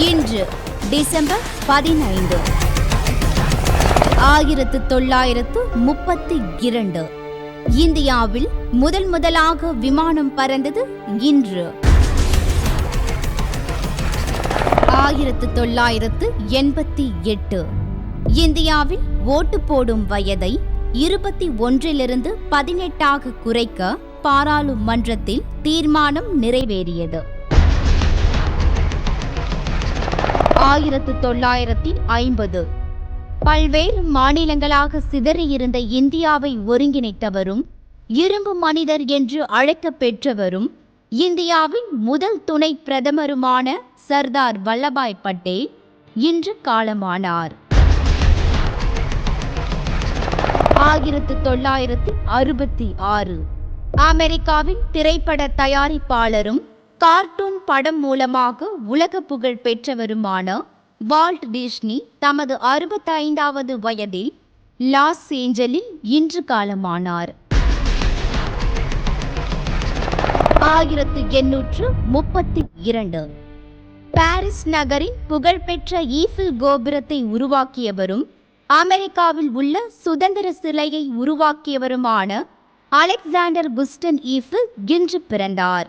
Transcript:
இன்று டிசம்பர் பதினைந்து. ஆயிரத்து தொள்ளாயிரத்து முப்பத்தி இரண்டு. இந்தியாவில் முதல் முதலாக விமானம் பறந்தது இன்று. ஆயிரத்து தொள்ளாயிரத்து எண்பத்தி எட்டு. இந்தியாவில் ஓட்டு போடும் வயதை இருபத்தி ஒன்றிலிருந்து பதினெட்டாக குறைக்க பாராளுமன்றத்தில் தீர்மானம் நிறைவேறியது. ஆயிரத்து தொள்ளாயிரத்தி ஐம்பது. பல்வேறு மாநிலங்களாக சிதறியிருந்த இந்தியாவை ஒருங்கிணைத்தவரும் இரும்பு மனிதர் என்று அழைக்கப் பெற்றவரும் இந்தியாவின் முதல் துணை பிரதமருமான சர்தார் வல்லபாய் பட்டேல் இன்று காலமானார். ஆயிரத்து தொள்ளாயிரத்தி அறுபத்தி ஆறு. அமெரிக்காவின் திரைப்பட தயாரிப்பாளரும் கார்ட்டூன் படம் மூலமாக உலக புகழ் பெற்றவருமான வால்ட் டிஸ்னி தமது அறுபத்தைந்தாவது வயதில் லாஸ் ஏஞ்சலில் இன்று காலமானார். ஆயிரத்து எண்ணூற்று முப்பத்தி இரண்டு. பாரிஸ் நகரின் புகழ்பெற்ற ஈஃபில் கோபுரத்தை உருவாக்கியவரும் அமெரிக்காவில் உள்ள சுதந்திர சிலையை உருவாக்கியவருமான அலெக்சாண்டர் குஸ்டன் ஈஃபில் இன்று பிறந்தார்.